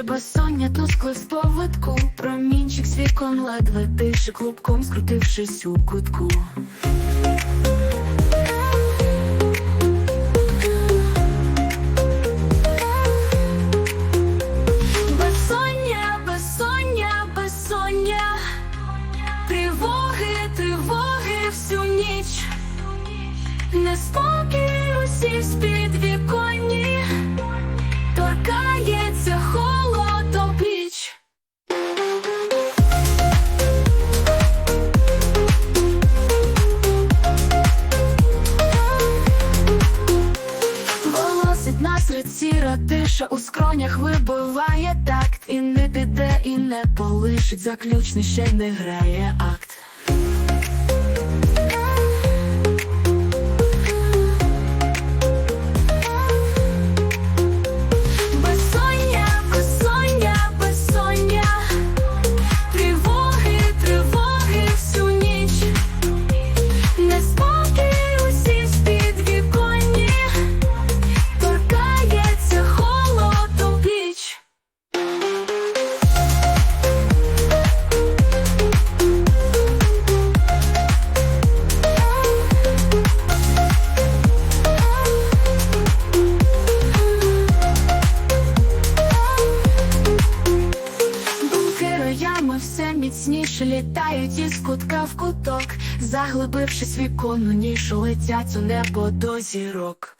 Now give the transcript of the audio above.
Наше безсоння тускле з повитку Промінчик з вікон ледве дише Клубком скрутившись у кутку. Безсоння, безсоння, безсоння. Тривоги, тривоги всю ніч. Неспокій усі з-під сіра у скронях вибиває такт І не піде, і не полишить. Заключний ще й не грає акт Думки все міцніше літають із кутка в куток, заглибившись віконну нішу, летять у небо до зірок.